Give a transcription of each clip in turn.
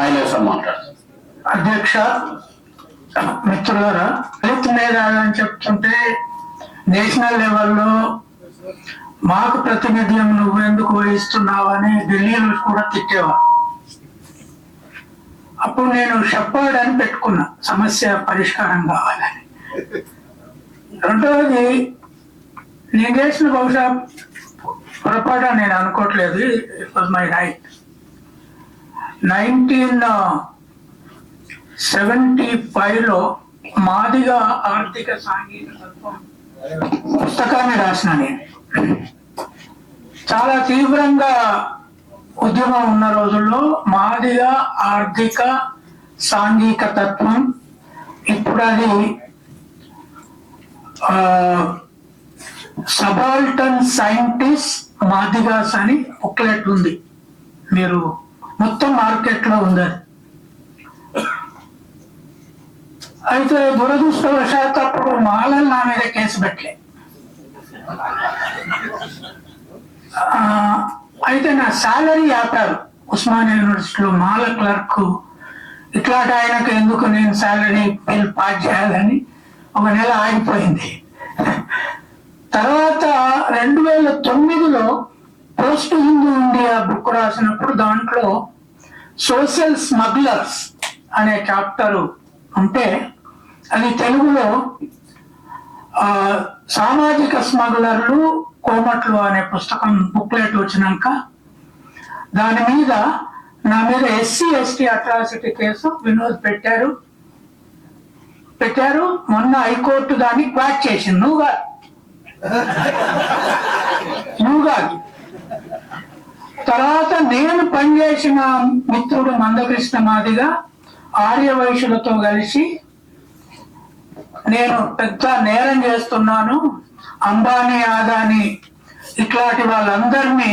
ఆయన సార్ అధ్యక్ష మిత్రులారా హెల్త్ మేధావి అని చెప్తుంటే నేషనల్ లెవెల్లో మాకు ప్రాతినిధ్యం నువ్వు ఎందుకు వహిస్తున్నావు అని ఢిల్లీలో కూడా తిట్టేవారు. అప్పుడు నేను షెప్పర్డ్ అని పెట్టుకున్నా సమస్య పరిష్కారం కావాలని. రెండవది నేను చేసిన బహుశా పొరపాటు నేను అనుకోవట్లేదు it was my right nineteen seventy ఫైవ్లో మాదిగా ఆర్థిక సాంఘిక తత్వం పుస్తకాన్ని రాసిన నేను. చాలా తీవ్రంగా ఉద్యమం ఉన్న రోజుల్లో మాదిగా ఆర్థిక సాంఘిక తత్వం ఇప్పుడు అది సబాల్టన్ సైంటిస్ట్ మాదిగాస్ అని బుక్లెట్ ఉంది. మీరు మొత్తం మార్కెట్లో ఉంది? అది అయితే దురదృష్టవశాత్తు అప్పుడు మాలలు నా మీద కేసు పెట్టలే. అయితే నా శాలరీ ఆపారు. ఉస్మానియా యూనివర్సిటీలో మాల క్లర్క్. ఇట్లాంటి ఆయనకు ఎందుకు నేను శాలరీ బిల్ పాస్ చేయాలని ఒక నెల ఆగిపోయింది. తర్వాత రెండు వేల తొమ్మిదిలో పోస్ట్ హిందూ ఇండియా బుక్ రాసినప్పుడు దాంట్లో సోషల్ స్మగ్లర్స్ అనే చాప్టర్ ఉంటే అది తెలుగులో సామాజిక స్మగ్లర్లు కోమట్లు అనే పుస్తకం బుక్లెట్ వచ్చినాక దాని మీద నా మీద SC ST atrocity case Vinod పెట్టారు. పెట్టారు మొన్న హైకోర్టు దాన్ని క్వాట్ చేసింది. నువ్వు కాదు. నువ్వు కాదు. తర్వాత నేను పనిచేసిన మిత్రుడు మందకృష్ణ మాదిగా ఆర్య వైశ్యులతో కలిసి నేను పెద్ద నేరం చేస్తున్నాను. అంబానీ ఆదాని ఇట్లాంటి వాళ్ళందరినీ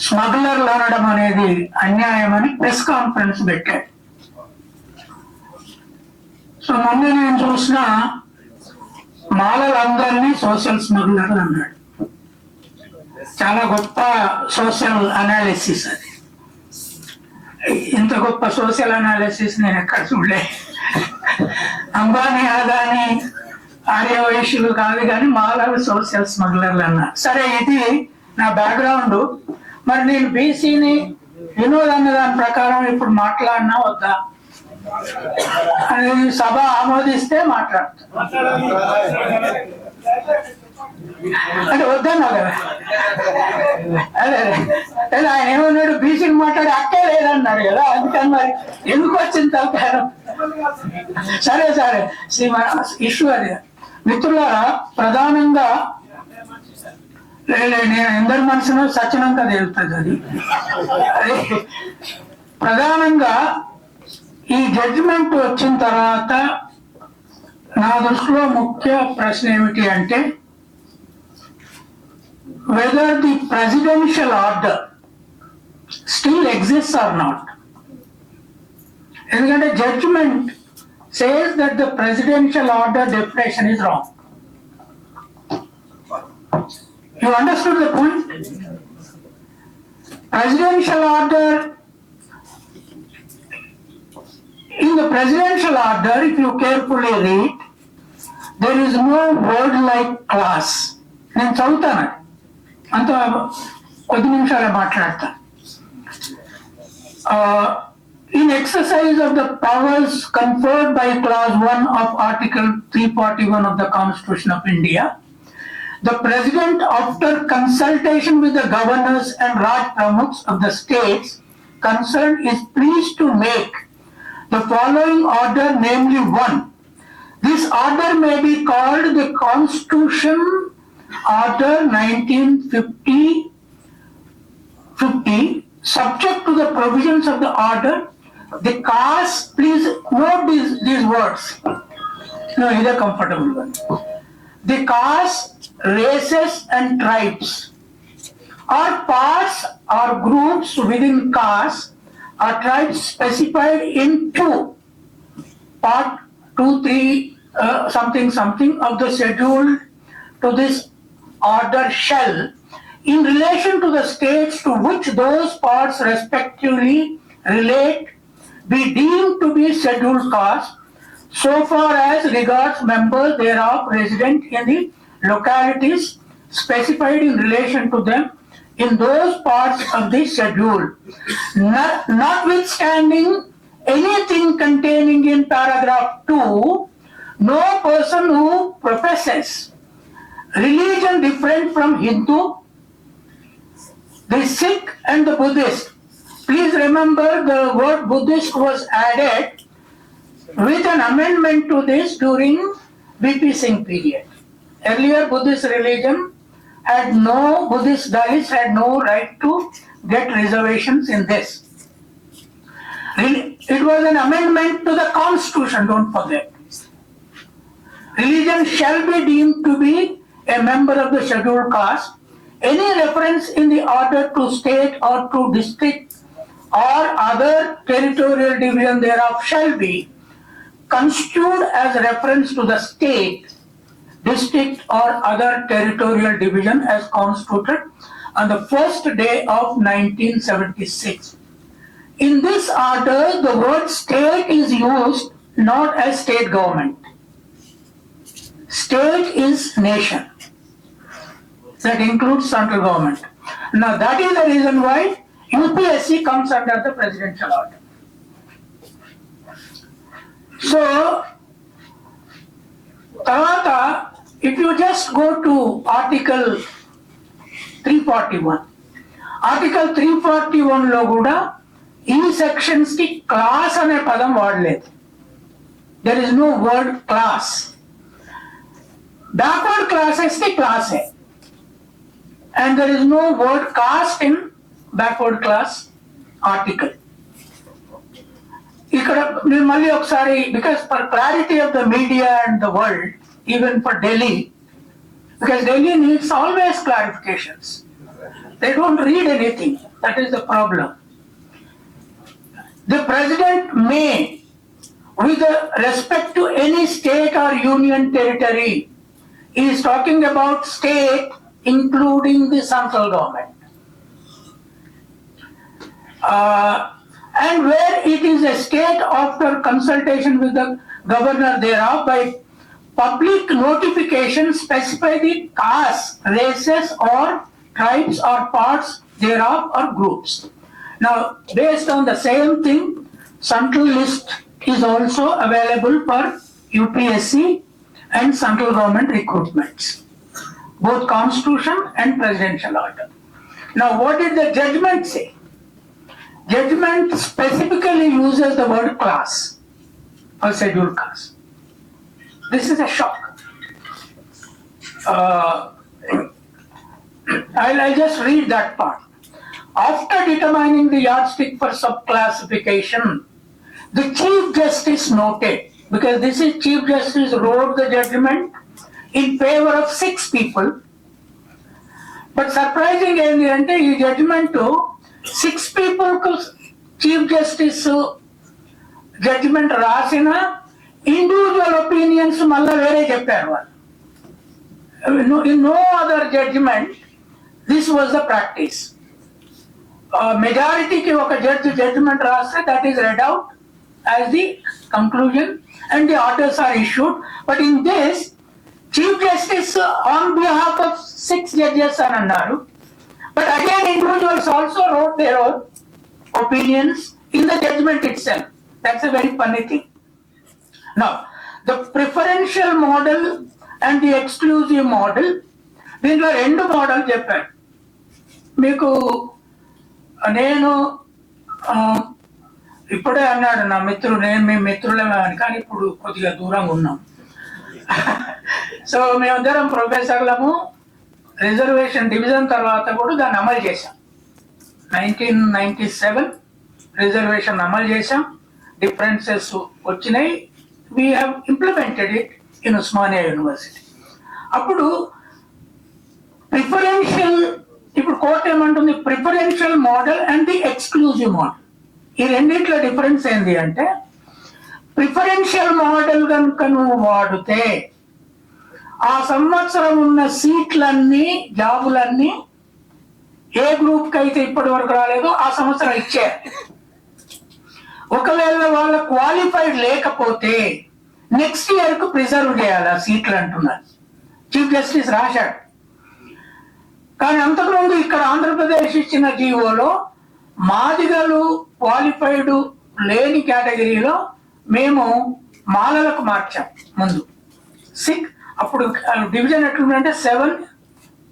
స్మగ్లర్లు అనడం అనేది అన్యాయమని ప్రెస్ కాన్ఫరెన్స్ పెట్టాడు సో మొన్న నేను చూసిన మాలలందరినీ సోషల్ స్మగ్లర్లు అన్నాడు చాలా గొప్ప సోషల్ అనాలిసిస్ అది. ఇంత గొప్ప సోషల్ అనాలిసిస్ నేను ఎక్కడ చూడలే. అంబానీ అదాని ఆర్యవైశ్యులు కాదు కానీ మాలలు సోషల్ స్మగ్లర్లు అన్నారు సరే ఇది నా బ్యాక్గ్రౌండ్. మరి నేను బీసీని వినోద్ అన్న దాని ప్రకారం ఇప్పుడు మాట్లాడినా వద్దా? అనేది సభ ఆమోదిస్తే మాట్లాడతా. అంటే వద్దన్నా కదా. అదే అదే ఆయన ఏమన్నాడు బీసీని మాట్లాడి అక్కే లేదన్నాడు కదా అందుకని మరి ఎందుకు వచ్చింది తలకారం సరే సరే. శ్రీమా ఇష్యూ అది. మిత్రులారా ప్రధానంగా నేను ఎందరి మనసును సచ్చినాక తేలుతుంది అది. ప్రధానంగా ఈ జడ్జిమెంట్ వచ్చిన తర్వాత నా దృష్టిలో ముఖ్య ప్రశ్న ఏమిటి అంటే whether the presidential order still exists or not. And a judgment says that the presidential order definition is wrong. You understood the point? Presidential order, in the presidential order, if you carefully read, there is no word like class. in Sautana. అంత కొద్ది నిమిషాలే మాట్లాడతాను uh, in exercise of the powers conferred by clause 1 of article 341 of the constitution of india the president after consultation with the governors and raj pramukhs of the states concerned is pleased to make the following order namely 1 this order may be called the constitution order 1950 50, subject to the provisions of the order, the caste, please note these, these words. No, either comfortable one. The caste, races and tribes are parts or groups within caste or tribes specified in two, part two, three, uh, something, something of the schedule to this order shall in relation to the states to which those parts respectively relate be deemed to be scheduled caste so far as regards members thereof resident in the localities specified in relation to them in those parts of the schedule. Not- Notwithstanding anything containing in paragraph 2, no person who professes religion different from Hindu, the Sikh and the Buddhist. Please remember the word Buddhist was added with an amendment to this during BP Singh period. Earlier Buddhist religion had no, Buddhist Dalits had no right to get reservations in this. It was an amendment to the constitution, don't forget. Religion shall be deemed to be a member of the scheduled caste. Any reference in the order to state or to district or other territorial division thereof shall be construed as reference to the state, district or other territorial division as constituted on the first day of 1976. In this order, the word state is used not as state government. State is nation. That includes central government. Now that is the reason why UPSC comes under the presidential order. So, తర్వాత if you just go to article three forty one article three forty వన్లో కూడా ఈ sections కి class అనే పదం వాడలేదు there is no word class backward క్లాసెస్కి క్లాసే and there is no word caste in backward class article ఇక్కడ మీరు మళ్ళీ ఒకసారి because for clarity of the media and the world even for Delhi because Delhi needs always clarifications they don't read anything that is the problem The president may, with respect to any state or union territory, he is talking about state including the central government. Uh, and where it is a state after consultation with the governor thereof by public notification specify the caste, races or tribes or parts thereof or groups. Now, based on the same thing, central list is also available for UPSC and central government recruitments, both constitution and presidential order. Now, what did the judgment say? Judgment specifically uses the word class or scheduled class. This is a shock. Uh, I'll, I'll just read that part. After determining the yardstick for subclassification, the Chief Justice noted, because this is Chief Justice wrote the judgment in favor of six people. But surprising ఏంటి అంటే ఈ judgement six పీపుల్కు chief justice judgement రాసిన individual opinions మళ్ళీ వేరే చెప్పారు వాళ్ళు. In no other judgement this was the practice మెజారిటీకి ఒక జడ్జి జడ్జిమెంట్ రాస్తే that is read out as the conclusion and the orders are issued but in this chief justice on behalf of six judges అని అన్నారు but again individuals also wrote their own opinions in the judgment itself that's a very funny thing now the preferential model and the exclusive model దీంట్లో రెండు model చెప్పారు మీకు నేను ఆ, ఇప్పుడే అన్నాడు నా మిత్రుడు నేను మీ మిత్రులమే అని కానీ ఇప్పుడు కొద్దిగా దూరంగా ఉన్నాం. సో మేమందరం ప్రొఫెసర్లము. రిజర్వేషన్ డివిజన్ తర్వాత కూడా దాన్ని అమలు చేశాం. నైన్టీన్ నైన్టీ సెవెన్ రిజర్వేషన్ అమలు చేశాం. డిఫరెన్సెస్ వచ్చినాయి. We have implemented it in Osmania university అప్పుడు ప్రిఫరెన్షియల్ ఇప్పుడు కోర్ట్ ఏమంటుంది? Preferential model and the exclusive model ఈ రెండిట్లో డిఫరెన్స్ ఏంటి అంటే ప్రిఫరెన్షియల్ మోడల్ కనుక నువ్వు వాడితే ఆ సంవత్సరం ఉన్న సీట్లన్నీ జాబులన్నీ ఏ గ్రూప్కి అయితే ఇప్పటి వరకు రాలేదో ఆ సంవత్సరం ఇచ్చారు ఒకవేళ వాళ్ళ క్వాలిఫైడ్ లేకపోతే నెక్స్ట్ ఇయర్కు ప్రిజర్వ్ చేయాలి ఆ సీట్లు అంటున్నారు. చీఫ్ జస్టిస్ రాశాడు. కానీ అంతకుముందు ఇక్కడ ఆంధ్రప్రదేశ్ ఇచ్చిన జీవోలో మాదిగలు క్వాలిఫైడ్ లేని కేటగిరీలో మేము మాలలకు మార్చాం ముందు. సిక్ అప్పుడు డివిజన్ ఎట్లుందంటే సెవెన్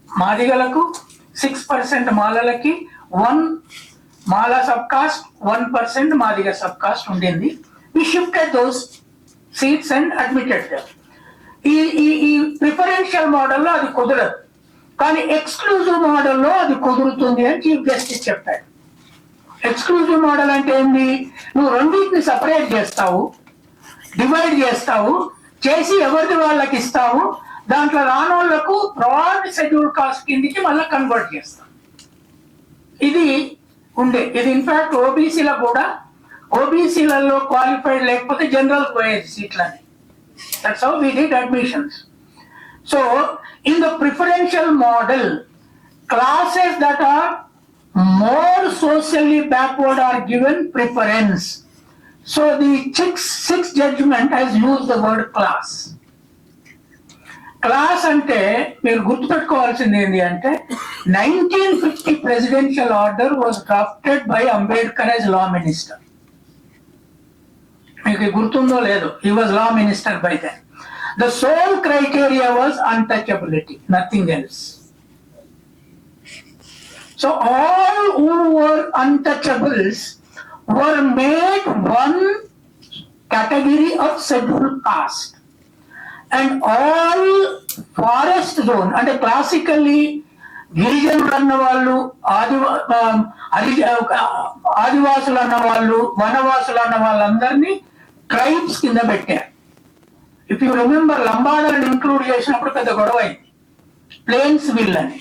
మాదిగలకు six percent మాలలకి one Mala sub caste one percent Madiga sub caste ఉండింది ఈ shifted those seats and admitted ఈ ఈ ఈ ప్రిఫరెన్షియల్ మోడల్లో అది కుదరదు. కానీ ఎక్స్క్లూజివ్ మోడల్లో అది కుదురుతుంది అని చీఫ్ జస్టిస్ చెప్పారు. ఎక్స్క్లూజివ్ మోడల్ అంటే ఏంది? నువ్వు రెండింటిని సపరేట్ చేస్తావు డివైడ్ చేస్తావు చేసి ఎవరిది వాళ్ళకి ఇస్తావు దాంట్లో రానోళ్ళకు బ్రాడ్ షెడ్యూల్ కాస్ట్ కిందికి మళ్ళీ కన్వర్ట్ చేస్తాం ఇది ఉండే. ఇది ఇన్ఫాక్ట్ ఓబీసీలో కూడా ఓబీసీలలో క్వాలిఫైడ్ లేకపోతే జనరల్ పోయేది సీట్లని. That's how we did admissions so in the preferential model classes that are more socially backward are given preference. So the sixth, sixth judgment has used the word class. Class అంటే మీరు గుర్తుపెట్టుకోవాల్సింది ఏంటి అంటే nineteen fifty presidential order was drafted by Ambedkar as law minister మీకు గుర్తుందో లేదో he was law minister by then the sole criteria was untouchability nothing else So all who were untouchables were made one category of scheduled caste. And all forest zone, అంటే క్లాసికల్లీ గిరిజనులు అన్న వాళ్ళు ఆదివా హరి ఆదివాసులు అన్న వాళ్ళు వనవాసులు అన్న వాళ్ళందరినీ ట్రైబ్స్ కింద పెట్టారు. ఇఫ్ యూ రిమెంబర్ లంబాడాలను ఇంక్లూడ్ చేసినప్పుడు పెద్ద గొడవ అయింది. ప్లేన్స్ విల్ అని.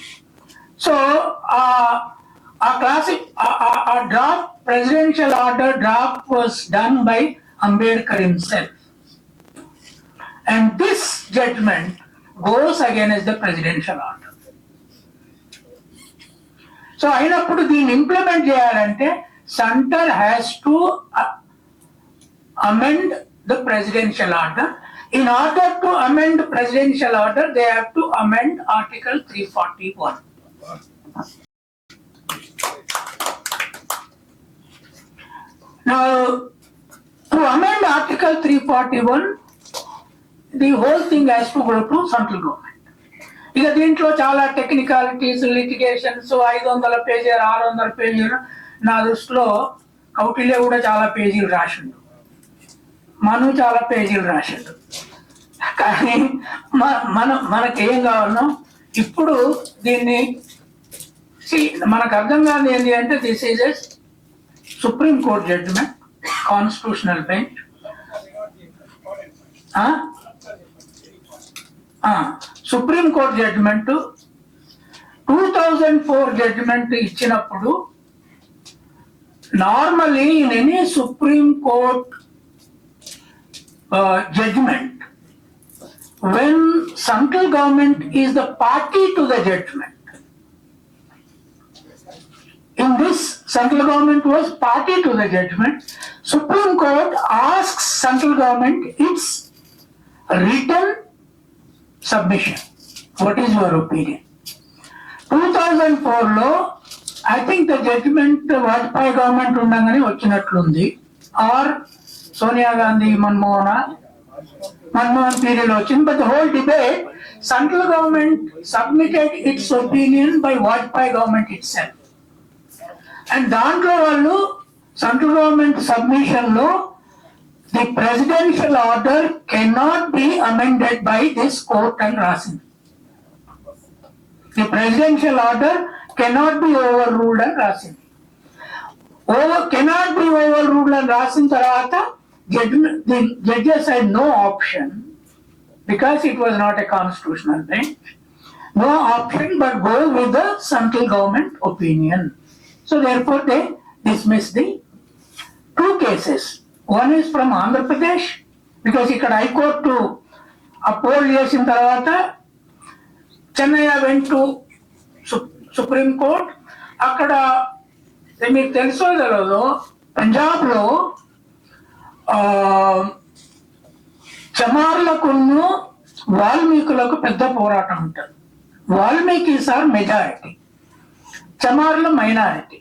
సో ఆ ఆ క్లాసిక్ ఆ drop presidential order drop was done by Ambedkar himself and this judgement goes against the presidential order so అయినప్పుడు దీన్ని ఇంప్లిమెంట్ చేయాలంటే centre has to amend the presidential order. In order to amend presidential order, they have to amend Article 341. Now, to amend Article 341, the whole thing has to go to central government. ఇక దీంట్లో చాలా technicalities litigations ఐదు వందల పేజీలు ఆరు వందల పేజీలు. నా దృష్టిలో కౌటిల్య కూడా చాలా పేజీలు రాసిండు. మను చాలా పేజీలు రాసిండు. కానీ మ- మన మనకేం కావాలన్నా ఇప్పుడు దీన్ని మనకు అర్థం కాదు ఏంటి అంటే this is as supreme court judgement constitutional bench supreme court judgement two thousand four judgement ఇచ్చినప్పుడు normally in any supreme court judgement when central government is the party to the judgement In this, central government was party to the judgment. Supreme Court asks central government its written submission. What is your opinion? 2004 లో I think the judgment Vajpayee government ఉండగానే వచ్చినట్లుంది are Sonia Gandhi మన్మోహన Manmohan period వచ్చింది but whole debate central government submitted its opinion by Vajpayee government itself and దాంట్లో వాళ్ళు central government submission లో the presidential order cannot be amended by this court అని రాసింది the presidential order cannot be overruled అని రాసింది over cannot be overruled అని రాసిన తర్వాత judgment, the judges had no option because it was not a constitutional bench. No option but go with the central government opinion. So therefore they dismiss the two cases. One is from Andhra Pradesh because ఇక్కడ high court upheld చేసిన తర్వాత Chennaiah went to supreme court అక్కడ మీకు తెలుసో తెలియదు పంజాబ్లో చమార్లకును వాల్మీకులకు పెద్ద పోరాటం ఉంటుంది వాల్మీకి సార్ మెజారిటీ. చమార్లు minority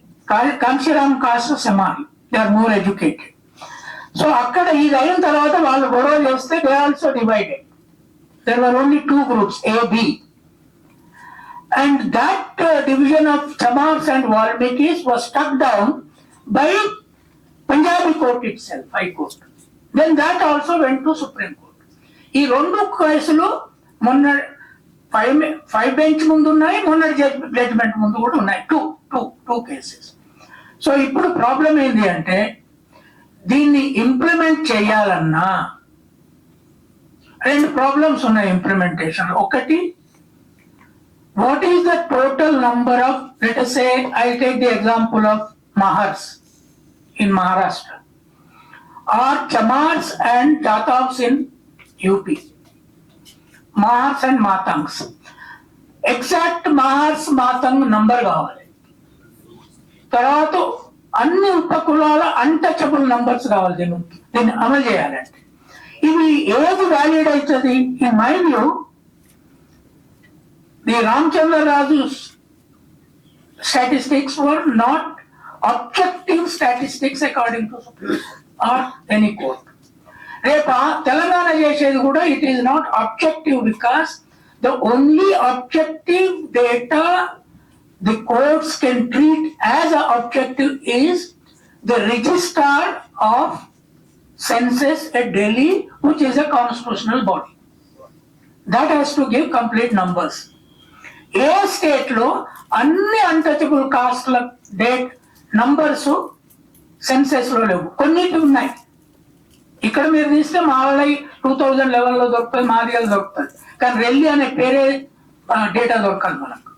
Kanshi Ram caste చమార్లు they are more educated so అక్కడ ఇది అయిన తర్వాత వాళ్ళు గొడవ చేస్తే they also divided there were only two groups A B and that uh, division of Chamars and Valmikis was struck down by Punjabi court itself, High Court. Then that also went to Supreme Court. ఈ రెండు కేసులు మొన్న five five bench ముందు ఉన్నాయి మొన్న judgment ముందు కూడా ఉన్నాయి. Two two two cases so ఇప్పుడు ప్రాబ్లం ఏంటి అంటే దీన్ని ఇంప్లిమెంట్ చేయాలన్నా రెండు ప్రాబ్లమ్స్ ఉన్నాయి ఇంప్లిమెంటేషన్ ఒకటి what is the total number of say I take the example of Mahars in Maharashtra or Chamars and Jatavs in UP Mahars and Matangs. Exact Mahars Matang number కావాలి. తర్వాత అన్ని ఉపకులాల untouchable numbers కావాలి దీన్ని దీన్ని అమలు చేయాలంటే ఇవి ఏది వ్యాలిడ్ అవుతుంది? ఈ మైండ్లో the Ramachandraraju statistics were not objective statistics according to or any court or any court. రేప తెలంగాణ చేసేది కూడా it is not objective because the only objective data the courts can treat as objective is the registrar of census at Delhi which is a constitutional body that has to give complete numbers ఏ స్టేట్లో అన్ని untouchable కాస్ట్ల date numbers సెన్సెస్లో లేవు కొన్నిటి ఉన్నాయి ఇక్కడ మీరు తీస్తే మాలై టూ థౌజండ్ లెవెన్లో దొరుకుతుంది మాదిగలు దొరుకుతుంది. కానీ రెల్లి అనే పేరే డేటా దొరకదు మనకు.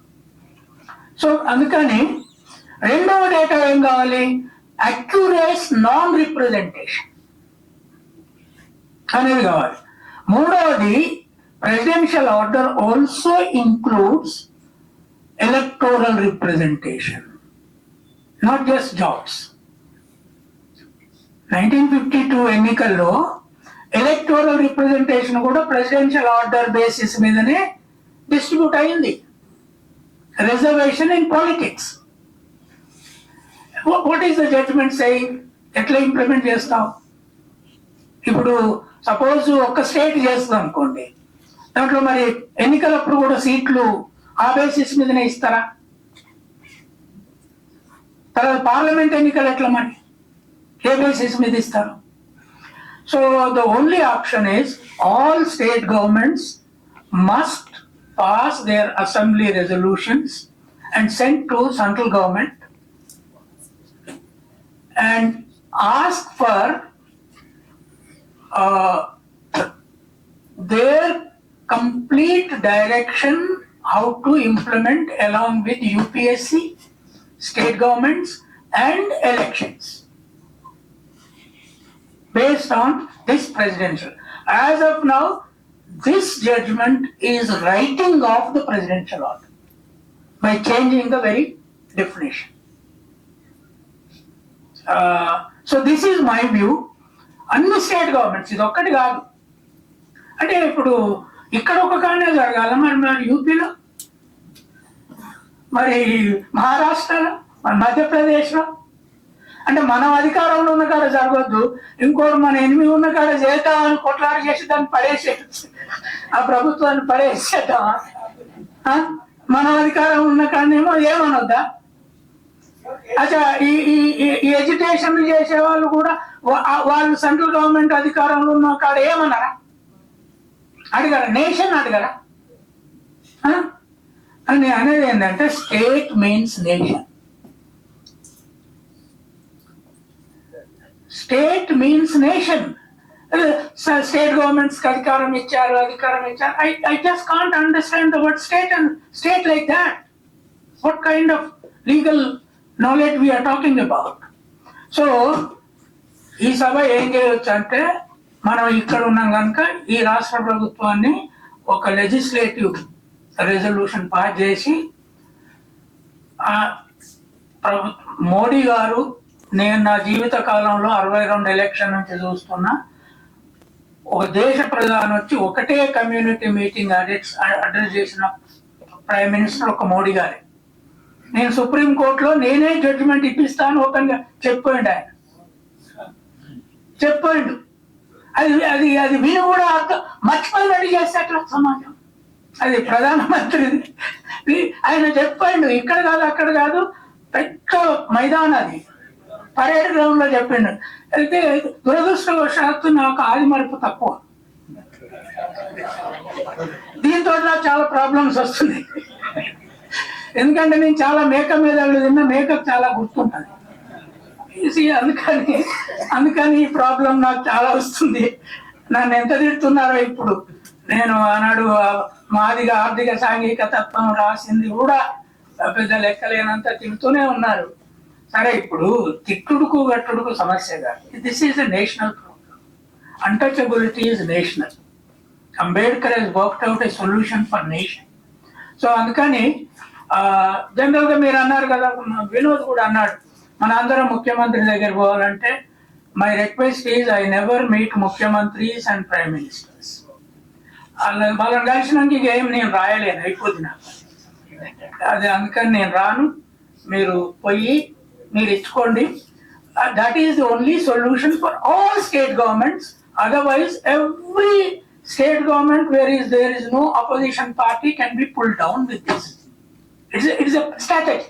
సో అందుకని రెండవ డేటా ఏం కావాలి? అక్యురేస్ నాన్ రిప్రజెంటేషన్ అనేది కావాలి. మూడవది presidential order also includes electoral representation not just jobs nineteen fifty two ఎన్నికల్లో ఎలక్టోరల్ రిప్రజెంటేషన్ కూడా ప్రెసిడెన్షియల్ ఆర్డర్ బేసిస్ మీదనే డిస్ట్రిబ్యూట్ అయింది. Reservation in politics what is the judgement saying ఎట్లా ఇంప్లిమెంట్ చేస్తాం? ఇప్పుడు సపోజ్ ఒక స్టేట్ చేస్తుంది అనుకోండి. దాంట్లో మరి ఎన్నికలప్పుడు కూడా సీట్లు ఆ బేసిస్ మీదనే ఇస్తారా? తర్వాత పార్లమెంట్ ఎన్నికలు ఎట్లా మరి? Railways is Midista. So the only option is all state governments must pass their assembly resolutions and send to central government and ask for uh, their complete direction how to implement along with UPSC, state governments and elections. Based on this presidential. As of now, this judgment is writing off the presidential order by changing the very definition. Uh, so this is my view. అన్ని state governments ఇది ఒక్కటి కాదు అంటే ఇప్పుడు ఇక్కడ ఒక కానే జరగాల మరి మరి యూపీలో మరి మహారాష్ట్రలో మరి మధ్యప్రదేశ్లో అంటే మనం అధికారంలో ఉన్న కాడ జరగద్దు. ఇంకోటి మన ఎనిమిది ఉన్న కాడ చేద్దామని కొట్లాట చేసి దాన్ని పడేసే ఆ ప్రభుత్వాన్ని పడేసేద్దామా? మన మనం అధికారం ఉన్న కాడనేమో ఏమనొద్దా? అచ్చా ఈ ఈ ఈ- ఈ ఎడ్యుకేషన్ చేసే వాళ్ళు కూడా వాళ్ళు సెంట్రల్ గవర్నమెంట్ అధికారంలో ఉన్న కాడ ఏమన్నారా అడిగారా? నేషన్ అడిగారా? ఆ? అని అనేది ఏంటంటే state means nation state means nation state governments అధికారం ఇచ్చారు అధికారం ఇచ్చారు I I just can't understand the word state and state like that what kind of legal knowledge we're talking about so ఈ సభ ఏం చేయొచ్చు అంటే మనం ఇక్కడ ఉన్నాం కనుక ఈ రాష్ట్ర ప్రభుత్వాన్ని ఒక లెజిస్లేటివ్ రెజల్యూషన్ పాస్ చేసి మోడీ గారు నేను నా జీవిత కాలంలో అరవై రెండు ఎలక్షన్ నుంచి చూస్తున్నా. ఒక దేశ ప్రధాని వచ్చి ఒకటే కమ్యూనిటీ మీటింగ్ అడ్రస్ అడ్రస్ చేసిన ప్రైమ్ మినిస్టర్ ఒక మోడీ గారే. నేను సుప్రీం కోర్టులో నేనే జడ్జిమెంట్ ఇప్పిస్తాను ఓపెన్గా చెప్పండి ఆయన. చెప్పండు. అది అది అది విని కూడా అర్థం మర్చిపోయినట్టు చేస్తే అట్లా సమాజం. అది ప్రధానమంత్రి ఆయన చెప్పండు ఇక్కడ కాదు అక్కడ కాదు పెద్ద మైదానం అది పరేడ్ గ్రౌండ్లో చెప్పిండు. అయితే దురదృష్టవశాత్తు నాకు ఆది మరుపు తక్కువ. దీంతో నాకు చాలా ప్రాబ్లమ్స్ వస్తున్నాయి. ఎందుకంటే నేను చాలా మేకప్ మీద తిన్న మేకప్ చాలా గుర్తుంటుంది. అందుకని అందుకని ఈ ప్రాబ్లం నాకు చాలా వస్తుంది. నన్ను ఎంత తిడుతున్నారో ఇప్పుడు. నేను ఆనాడు ఆ మాదిగా ఆర్థిక సాంఘిక తత్వం రాసింది కూడా పెద్ద లెక్కలేనంత తిడుతూనే ఉన్నారు. సరే ఇప్పుడు తిట్టుడుకు గట్టుడుకు సమస్య కాదు. This is a national problem untouchability is national Ambedkar has worked out a solution for nation so అందుకని జనరల్గా మీరు అన్నారు కదా వినోద్ కూడా అన్నాడు. మన అందరం ముఖ్యమంత్రి దగ్గర పోవాలంటే my request is I never meet ముఖ్యమంత్రీస్ and prime ministers వాళ్ళని కలిసినాక ఇక ఏం నేను రాయలేను అయిపోద్ది నాకు. అది అందుకని నేను రాను. మీరు పోయి మీరు ఇచ్చుకోండి. That is the only solution for all state governments otherwise every state government where is there is no opposition party can be pull down with this it's it's strategy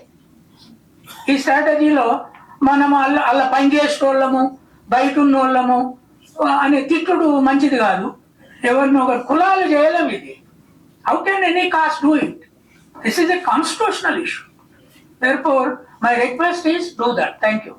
ఈ స్ట్రాటజీలో మనం అల్ల అల్ల పని చేసేటోళ్ళము బయట ఉన్నోళ్ళము uh, అనే తిట్టుడు మంచిది కాదు. ఎవరిని ఒకరు కులాలు చేయలేము ఇది. How can any caste do it this is a constitutional issue therefore my request is do that. Thank you